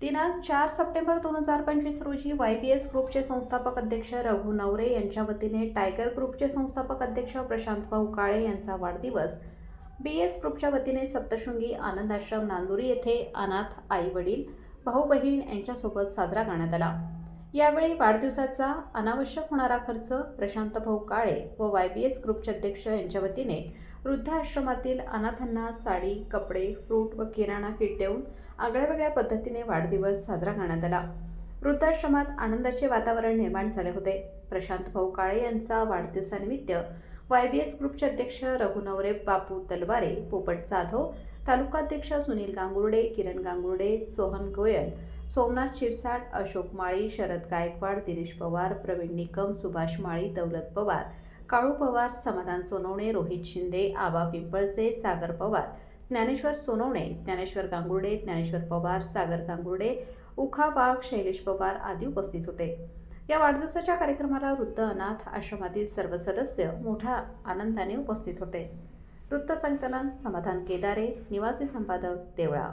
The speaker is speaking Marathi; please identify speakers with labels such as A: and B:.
A: दिनांक चार सप्टेंबर दोन हजार पंचवीस रोजी वाय पी एस ग्रुपचे संस्थापक अध्यक्ष रघु नवरे यांच्या वतीने टायगर ग्रुपचे संस्थापक अध्यक्ष प्रशांत भाऊ काळे यांचा वाढदिवस. बी एस ग्रुपच्या वतीने सप्तशृंगी आनंद आश्रम नांदुरी येथे अनाथ आई वडील भाऊ बहीण यांच्यासोबत साजरा करण्यात आला. यावेळी वाढदिवसाचा अनावश्यक होणारा खर्च प्रशांत भाऊ काळे व वाय बी एस ग्रुपचे अध्यक्ष यांच्या वतीने वृद्धाश्रमातील अनाथांना साडी कपडे फ्रूट व किराणा किट देऊन आगळ्यावेगळ्या पद्धतीने वाढदिवस साजरा करण्यात आला. वृद्धाश्रमात आनंदाचे वातावरण निर्माण झाले होते. प्रशांत भाऊ काळे यांचा वाढदिवसानिमित्त वाय बी एस ग्रुपचे अध्यक्ष रघुनवरे बापू तलवारे पोपट जाधव तालुकाध्यक्ष सुनील गांगुर्डे किरण गांगुर्डे सोहन गोयल सोमनाथ शिरसाट अशोक माळी शरद गायकवाड दिनेश पवार प्रवीण निकम सुभाष माळी दौलत पवार काळू पवार समाधान सोनवणे रोहित शिंदे आबा पिंपळसे सागर पवार ज्ञानेश्वर सोनवणे ज्ञानेश्वर गांगुर्डे ज्ञानेश्वर पवार सागर गांगुर्डे उखा वाघ शैलेश पवार आदी उपस्थित होते. या वाढदिवसाच्या कार्यक्रमाला वृद्ध अनाथ आश्रमातील सर्व सदस्य मोठ्या आनंदाने उपस्थित होते. वृत्तसंकलन समाधान केदारे निवासी संपादक देवळा